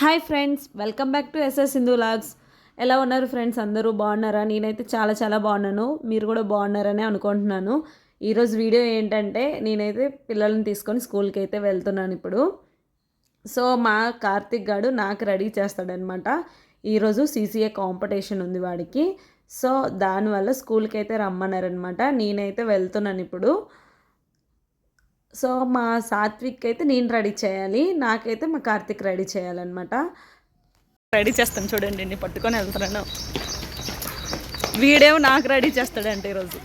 Hi friends welcome back to SS Sindhu logs ఎలా ఉన్నారు friends అందరూ బాగున్నారా? నేనైతే చాలా చాలా బాగున్నాను. మీరు కూడా బాగున్నారని అనుకుంటున్నాను. ఈరోజు వీడియో ఏంటంటే నేనైతే పిల్లల్ని తీసుకొని స్కూల్కి అయితే వెళ్తున్నాను ఇప్పుడు. సో మా కార్తిక్ గాడు నాకు రెడీ చేస్తాడనమాట ఈరోజు సీసీఏ కాంపిటీషన్ ఉంది వాడికి. సో దానివల్ల స్కూల్కి అయితే రమ్మన్నారనమాట నేనైతే వెళ్తున్నాను ఇప్పుడు. సో మా సాత్విక్ అయితే నేను రెడీ చేయాలి నాకైతే మా కార్తిక్ రెడీ చేయాలన్నమాట. రెడీ చేస్తాను చూడండి నేను పట్టుకొని వెళ్తున్నాను. వీడేమో నాకు రెడీ చేస్తాడంటే ఈరోజు.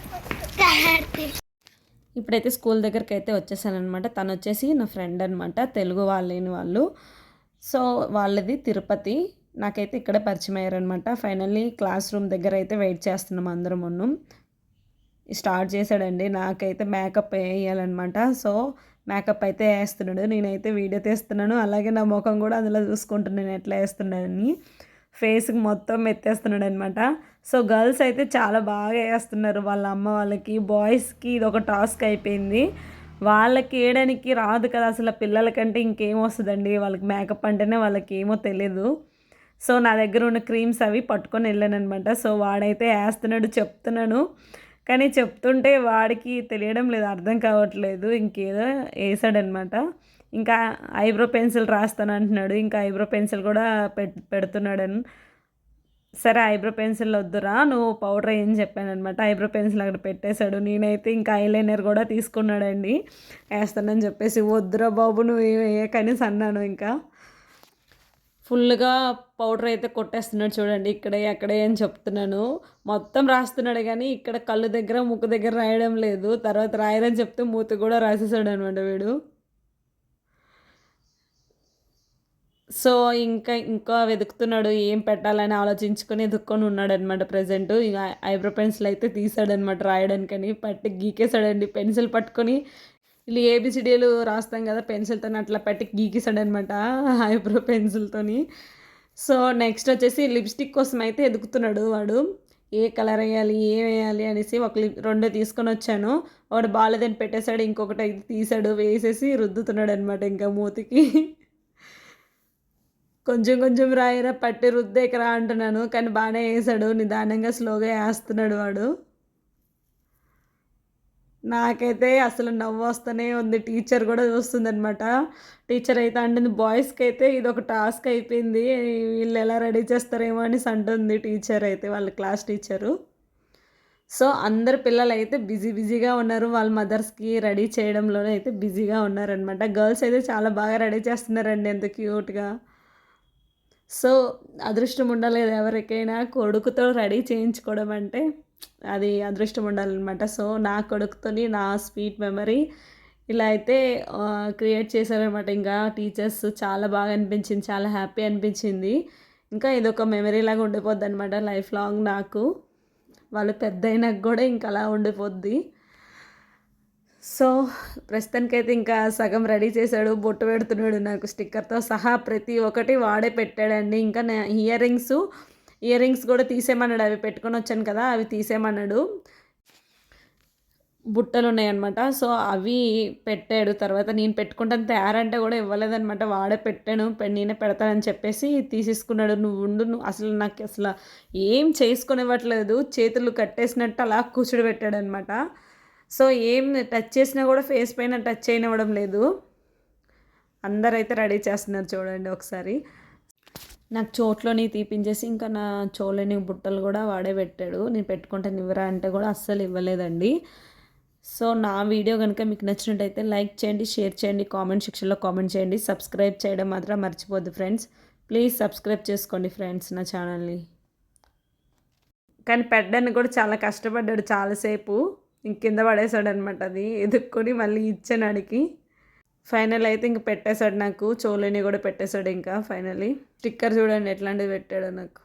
ఇప్పుడైతే స్కూల్ దగ్గరికి అయితే వచ్చేసానమాట తను వచ్చేసి నా ఫ్రెండ్ అనమాట తెలుగు వాళ్ళని వాళ్ళు. సో వాళ్ళది తిరుపతి. నాకైతే ఇక్కడే పరిచయం అయ్యారనమాట ఫైనల్లీ క్లాస్ రూమ్ దగ్గర అయితే వెయిట్ చేస్తున్నాం అందరం ఉన్నాం స్టార్ట్ చేశాడండి. నాకైతే మేకప్ వేయాలన్నమాట. సో మేకప్ అయితే వేస్తున్నాడు. నేనైతే వీడియో తీస్తున్నాను. అలాగే నా ముఖం కూడా అందులో చూసుకుంటున్నాను. ఎట్లా వేస్తున్నానని. ఫేస్కి మొత్తం ఎత్తేస్తున్నాడు అనమాట సో గర్ల్స్ అయితే చాలా బాగా వేస్తున్నారు. వాళ్ళ అమ్మ వాళ్ళకి బాయ్స్కి ఇది ఒక టాస్క్ అయిపోయింది. వాళ్ళకి వేయడానికి రాదు కదా అసలు. పిల్లలకంటే ఇంకేం వస్తుందండి? వాళ్ళకి మేకప్ అంటేనే వాళ్ళకి ఏమో తెలియదు సో నా దగ్గర ఉన్న క్రీమ్స్ అవి పట్టుకొని వెళ్ళాను అనమాట సో వాడైతే వేస్తున్నాడు చెప్తున్నాను. కానీ చెప్తుంటే వాడికి తెలియడం లేదు అర్థం కావట్లేదు. ఇంకేదో వేసాడనమాట ఇంకా ఐబ్రో పెన్సిల్ రాస్తాను అంటున్నాడు. ఇంకా ఐబ్రో పెన్సిల్ కూడా పెట్ పెడుతున్నాడని. సరే ఐబ్రో పెన్సిల్ వద్దురా నువ్వు పౌడర్ ఏం చెప్పానమాట ఐబ్రో పెన్సిల్ అక్కడ పెట్టేశాడు. నేనైతే ఇంకా ఐలైనర్ కూడా తీసుకున్నాడండి. వేస్తానని చెప్పేసి వద్దురా బాబు నువ్వు ఏ కనీసం అన్నాను ఇంకా. ఫుల్గా పౌడర్ అయితే కొట్టేస్తున్నాడు చూడండి ఇక్కడే అక్కడే అని చెప్తున్నాను. మొత్తం రాస్తున్నాడు కానీ ఇక్కడ కళ్ళు దగ్గర ముక్కు దగ్గర రాయడం లేదు. తర్వాత రాయరని చెప్తే మూతి కూడా రాసేసాడు అనమాట వీడు. సో ఇంకా ఇంకా వెతుకుతున్నాడు ఏం పెట్టాలని ఆలోచించుకొని ఎదుక్కొని ఉన్నాడనమాట ప్రజెంట్ ఇక ఐబ్రో పెన్సిల్ అయితే తీసాడనమాట రాయడానికని. పట్టి గీకేశాడండి పెన్సిల్ పట్టుకొని వీళ్ళు ఏబిసిడీలు రాస్తాం కదా పెన్సిల్తో అట్లా పెట్టి గీకిసాడనమాట ఐబ్రో పెన్సిల్తోని సో నెక్స్ట్ వచ్చేసి లిప్స్టిక్ కోసం అయితే ఎదుగుతున్నాడు వాడు. ఏ కలర్ వేయాలి ఏం వేయాలి అనేసి ఒక లిప్ రెండు తీసుకొని వచ్చాను. వాడు బాగాలేదని పెట్టేశాడు ఇంకొకటి అయితే తీసాడు వేసేసి రుద్దుతున్నాడు అనమాట ఇంకా మూతికి. కొంచెం కొంచెం రాయరా పట్టి రుద్దేకరా అంటున్నాను. కానీ బాగానే వేసాడు నిదానంగా స్లోగా వేస్తున్నాడు వాడు. నాకైతే అసలు నవ్వు వస్తూనే ఉంది. టీచర్ కూడా చూస్తుందనమాట టీచర్ అయితే అంటుంది బాయ్స్కి అయితే ఇది ఒక టాస్క్ అయిపోయింది. వీళ్ళు ఎలా రెడీ చేస్తారేమో అనేసి అంటుంది టీచర్ అయితే వాళ్ళ క్లాస్ టీచరు. సో అందరు పిల్లలు అయితే బిజీ బిజీగా ఉన్నారు. వాళ్ళ మదర్స్కి రెడీ చేయడంలోనే అయితే బిజీగా ఉన్నారనమాట గర్ల్స్ అయితే చాలా బాగా రెడీ చేస్తున్నారండి ఎంత క్యూట్గా. సో అదృష్టం ఉండలేదు ఎవరికైనా. కొడుకుతో రెడీ చేయించుకోవడం అంటే అది అదృష్టం ఉండాలన్నమాట. సో నా కొడుకుతోని నా స్వీట్ మెమరీ ఇలా అయితే క్రియేట్ చేశారనమాట ఇంకా టీచర్స్ చాలా బాగా అనిపించింది చాలా హ్యాపీ అనిపించింది. ఇంకా ఇదొక మెమరీ లాగా ఉండిపోద్ది అనమాట లైఫ్ లాంగ్ నాకు. వాళ్ళు పెద్ద అయినాక కూడా ఇంకా అలా ఉండిపోద్ది. సో ప్రస్తుతానికైతే ఇంకా సగం రెడీ చేశాడు బొట్టు పెడుతున్నాడు నాకు స్టిక్కర్తో సహా ప్రతి ఒక్కటి వాడే పెట్టాడండి. ఇంకా ఇయర్ రింగ్స్ ఇయర్ రింగ్స్ కూడా తీసేయమన్నాడు అవి పెట్టుకొని వచ్చాను కదా అవి తీసేయమన్నాడు. బుట్టలు ఉన్నాయన్నమాట. సో అవి పెట్టాడు. తర్వాత నేను పెట్టుకుంటాను తయారంటే కూడా ఇవ్వలేదనమాట వాడే పెట్టాను నేనే పెడతానని చెప్పేసి తీసేసుకున్నాడు. నువ్వు ఉండు నువ్వు అసలు నాకు అసలు ఏం చేసుకొని ఇవ్వట్లేదు చేతులు కట్టేసినట్టు అలా కూర్చుడు పెట్టాడనమాట సో ఏం టచ్ చేసినా కూడా ఫేస్ పైన టచ్ అయినవ్వడం లేదు. అందరైతే రెడీ చేస్తున్నారు చూడండి ఒకసారి. నాకు చోట్లోని తీపించేసి ఇంకా నా చోలేని బుట్టలు కూడా వాడే పెట్టాడు. నేను పెట్టుకుంటే ఇవ్వరా అంటే కూడా అస్సలు ఇవ్వలేదండి. సో నా వీడియో కనుక మీకు నచ్చినట్టయితే లైక్ చేయండి షేర్ చేయండి కామెంట్ సెక్షన్లో కామెంట్ చేయండి. సబ్స్క్రైబ్ చేయడం మాత్రం మర్చిపోద్దు ఫ్రెండ్స్. ప్లీజ్ సబ్స్క్రైబ్ చేసుకోండి ఫ్రెండ్స్ నా ఛానల్ని. కానీ పెట్టడానికి కూడా చాలా కష్టపడ్డాడు చాలాసేపు. ఇంక కింద పడేసాడు అనమాట అది. ఎదుక్కొని మళ్ళీ ఇచ్చాను అడిగి ఫైనల్ అయితే ఇంక పెట్టేశాడు నాకు. చోలని కూడా పెట్టేశాడు ఇంకా ఫైనలీ స్టిక్కర్ చూడండి ఎట్లాంటిది పెట్టాడు నాకు.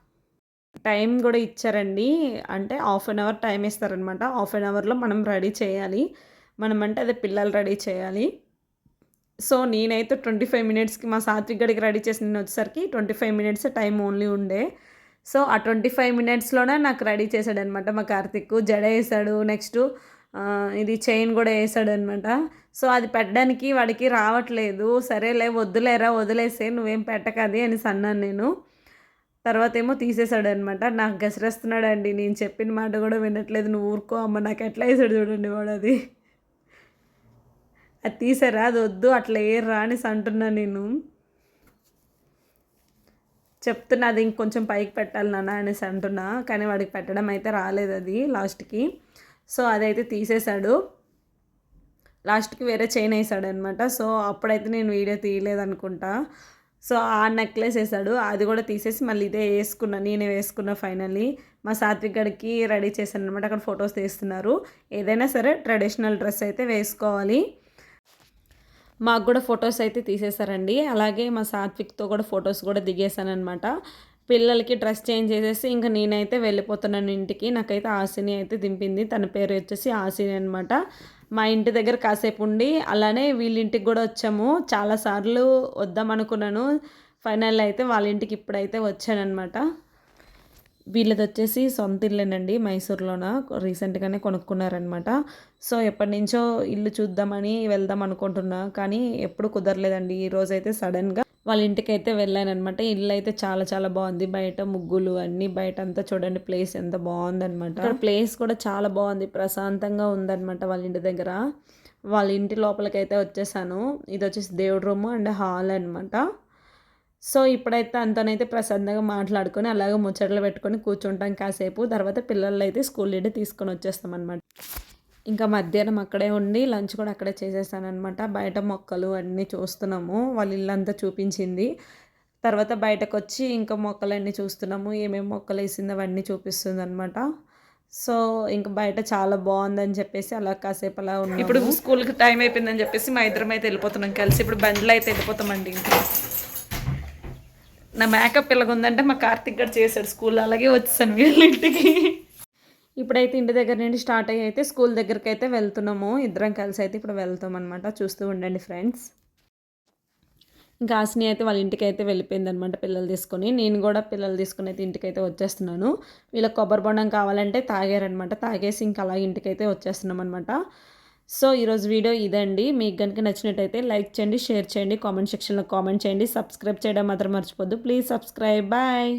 టైం కూడా ఇచ్చారండి. అంటే హాఫ్ అన్ అవర్ టైం ఇస్తారనమాట. హాఫ్ అన్ అవర్లో మనం రెడీ చేయాలి. మనం అంటే అదే పిల్లలు రెడీ చేయాలి. సో నేనైతే ట్వంటీ ఫైవ్ మినిట్స్కి మా సాత్విక్ గడికి రెడీ చేసి నేను వచ్చేసరికి twenty five minutes time only ఉండే. సో ఆ ట్వంటీ ఫైవ్ మినిట్స్లోనే నాకు రెడీ చేశాడు అనమాట మా కార్తిక్. జడ వేసాడు నెక్స్ట్ ఇది చైన్ కూడా వేసాడు అనమాట సో అది పెట్టడానికి వాడికి రావట్లేదు. సరేలే వద్దులేరా వదిలేసే నువ్వేం పెట్టకది అని అన్నాను నేను. తర్వాత ఏమో తీసేశాడు అనమాట నాకు గసిరేస్తున్నాడు అండి నేను చెప్పిన మాట కూడా వినట్లేదు. నువ్వు ఊరుకో అమ్మ నాకు ఎట్లా వేసాడు చూడండి వాడు అది. అది తీసారా అది వద్దు అట్లా ఏర్రా అనేసి అంటున్నా నేను. చెప్తున్నా అది ఇంకొంచెం పైకి పెట్టాలి నాన్న అనేసి అంటున్నా. కానీ వాడికి పెట్టడం అయితే రాలేదు అది లాస్ట్కి. సో అదైతే తీసేశాడు. లాస్ట్కి వేరే చైన్ వేసాడు అనమాట సో అప్పుడైతే నేను వీడియో తీయలేదు అనుకుంటా సో ఆ నెక్లెస్ వేసాడు. అది కూడా తీసేసి మళ్ళీ ఇదే వేసుకున్నా నేనే వేసుకున్నా ఫైనల్లీ. మా సాత్విక్ గడికి రెడీ చేశాను అనమాట అక్కడ ఫొటోస్ తీస్తున్నారు. ఏదైనా సరే ట్రెడిషనల్ డ్రెస్ అయితే వేసుకోవాలి. మాకు కూడా ఫొటోస్ అయితే తీసేశారండి. అలాగే మా సాత్విక్తో కూడా ఫొటోస్ కూడా దిగేశాను అనమాట పిల్లలకి డ్రెస్ చేంజ్ చేసేసి ఇంకా నేనైతే వెళ్ళిపోతున్నాను ఇంటికి. నాకైతే ఆశని అయితే దింపింది. తన పేరు వచ్చేసి ఆశని అనమాట మా ఇంటి దగ్గర కాసేపు ఉండి అలానే వీళ్ళింటికి కూడా వచ్చాము. చాలాసార్లు వద్దాం అనుకున్నాను. ఫైనల్ అయితే వాళ్ళ ఇంటికి ఇప్పుడైతే వచ్చానమాట వీళ్ళది వచ్చేసి సొంత ఇల్లేనండి మైసూర్లోన. రీసెంట్గానే కొనుక్కున్నారనమాట సో ఎప్పటి నుంచో ఇల్లు చూద్దామని వెళ్దాం అనుకుంటున్నా. కానీ ఎప్పుడు కుదరలేదండి. ఈ సడన్గా వాళ్ళ ఇంటికి అయితే అనమాట ఇల్లు అయితే చాలా చాలా బాగుంది. బయట ముగ్గులు అన్నీ బయట అంతా చూడండి ప్లేస్ ఎంత బాగుందనమాట ప్లేస్ కూడా చాలా బాగుంది. ప్రశాంతంగా ఉందనమాట వాళ్ళ ఇంటి దగ్గర. వాళ్ళ ఇంటి లోపలికైతే వచ్చేసాను. ఇది వచ్చేసి దేవుడి రూమ్ అండ్ హాల్ అనమాట సో ఇప్పుడైతే అంతనైతే ప్రశాంతంగా మాట్లాడుకొని అలాగే ముచ్చట్లు పెట్టుకొని కూర్చుంటాం కాసేపు. తర్వాత పిల్లలు అయితే స్కూల్ నుండి తీసుకొని వచ్చేస్తాం అనమాట ఇంకా మధ్యాహ్నం అక్కడే ఉండి లంచ్ కూడా అక్కడే చేసేసానమాట బయట మొక్కలు అన్నీ చూస్తున్నాము. వాళ్ళ ఇల్లంతా చూపించింది. తర్వాత బయటకు వచ్చి ఇంకా మొక్కలన్నీ చూస్తున్నాము. ఏమేమి మొక్కలు వేసింది అవన్నీ చూపిస్తుంది అనమాట సో ఇంకా బయట చాలా బాగుందని చెప్పేసి అలా కాసేపు అలా ఉంది ఇప్పుడు స్కూల్కి టైం అయిపోయిందని చెప్పేసి మా ఇద్దరం అయితే వెళ్ళిపోతున్నాం కలిసి. ఇప్పుడు బండ్లు అయితే వెళ్ళిపోతామండి ఇంకా. నా మేకప్ ఇలాగుందంటే మా కార్తిక్ గారు చేశాడు స్కూల్. అలాగే వచ్చేసాను వీళ్ళ ఇంటికి. ఇప్పుడైతే ఇంటి దగ్గర నుండి స్టార్ట్ అయ్యి అయితే స్కూల్ దగ్గరికి అయితే వెళ్తున్నాము. ఇద్దరం కలిసి అయితే ఇప్పుడు వెళ్తాం అనమాట చూస్తూ ఉండండి ఫ్రెండ్స్. ఇంకా ఆసిని అయితే వాళ్ళ ఇంటికి అయితే వెళ్ళిపోయింది అనమాట పిల్లలు తీసుకొని. నేను కూడా పిల్లలు తీసుకుని అయితే ఇంటికి అయితే వచ్చేస్తున్నాను. వీళ్ళకి కొబ్బరి బొండం కావాలంటే తాగారనమాట తాగేసి ఇంకా అలా ఇంటికి అయితే వచ్చేస్తున్నాం అనమాట సో ఈరోజు వీడియో ఇదండి. మీకు కనుక నచ్చినట్టయితే లైక్ చేయండి షేర్ చేయండి కామెంట్ సెక్షన్లో కామెంట్ చేయండి. సబ్స్క్రైబ్ చేయడం మాత్రం మర్చిపోద్దు. Please subscribe. బాయ్.